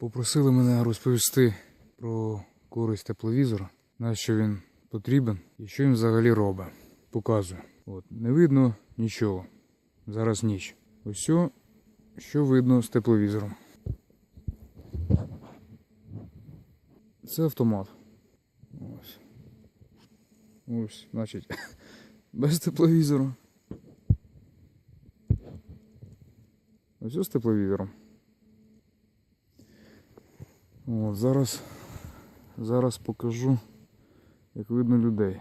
Попросили мене розповісти про користь тепловізора, на що він потрібен і що він взагалі робить. Показую. От, не видно нічого. Зараз ніч. Ось що, видно з тепловізором. Це автомат. Ось. Ось, значить, без тепловізора. Ось ось з тепловізором. От, зараз, зараз покажу, як видно людей.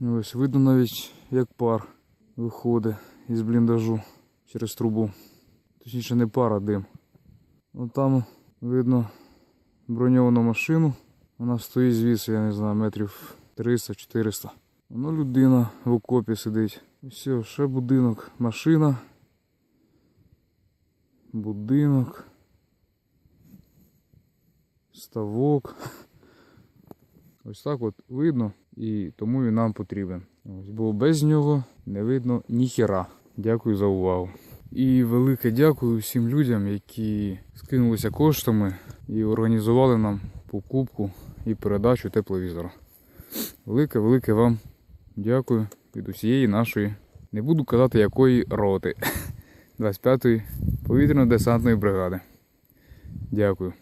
Ось видно навіть, як пар виходить із бліндажу через трубу. Точніше не пар, а дим. От там видно броньовану машину. Вона стоїть звідси, я не знаю, метрів 300-400. Воно людина в окопі сидить. Все, ще будинок, машина. Будинок. Ставок. Ось так от видно і тому він нам потрібен. Ось, бо без нього не видно ніхіра. Дякую за увагу. І велике дякую всім людям, які скинулися коштами і організували нам покупку і передачу тепловізора. Велике, велике вам дякую від усієї нашої, не буду казати якої роти, 25-ї повітряно-десантної бригади. Дякую.